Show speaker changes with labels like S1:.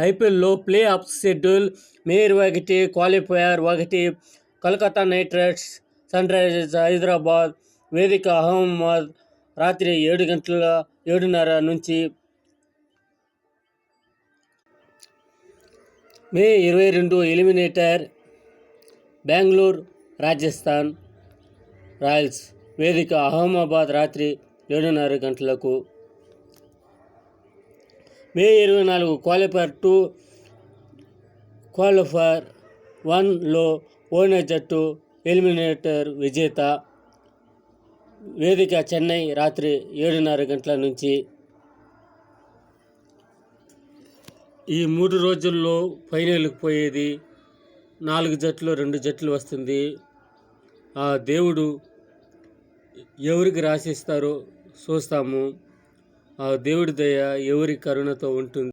S1: ఐపీఎల్లో play off schedule మే ఇరవై ఒకటి క్వాలిఫైయర్ ఒకటి Kolkata Knight Riders Sunrisers Hyderabad వేదిక అహ్మద్ రాత్రి ఏడు గంటల ఏడున్నర నుంచి మే ఇరవై రెండు ఎలిమినేటర్ బెంగళూరు రాజస్థాన్ రాయల్స్ వేదిక అహ్మదాబాద్ రాత్రి ఏడున్నర గంటలకు మే ఇరవై నాలుగు క్వాలిఫైర్ టూ క్వాలిఫైర్ వన్లో ఓడిన జట్టు ఎలిమినేటర్ విజేత వేదిక చెన్నై రాత్రి ఏడున్నర గంటల నుంచి. ఈ మూడు రోజుల్లో ఫైనల్కి పోయేది నాలుగు జట్లు రెండు జట్లు వస్తుంది. ఆ దేవుడు ఎవరికి రాసిస్తారో చూస్తాము. ఆ దేవుడి దయ ఎవరి కరుణతో ఉంటుంది?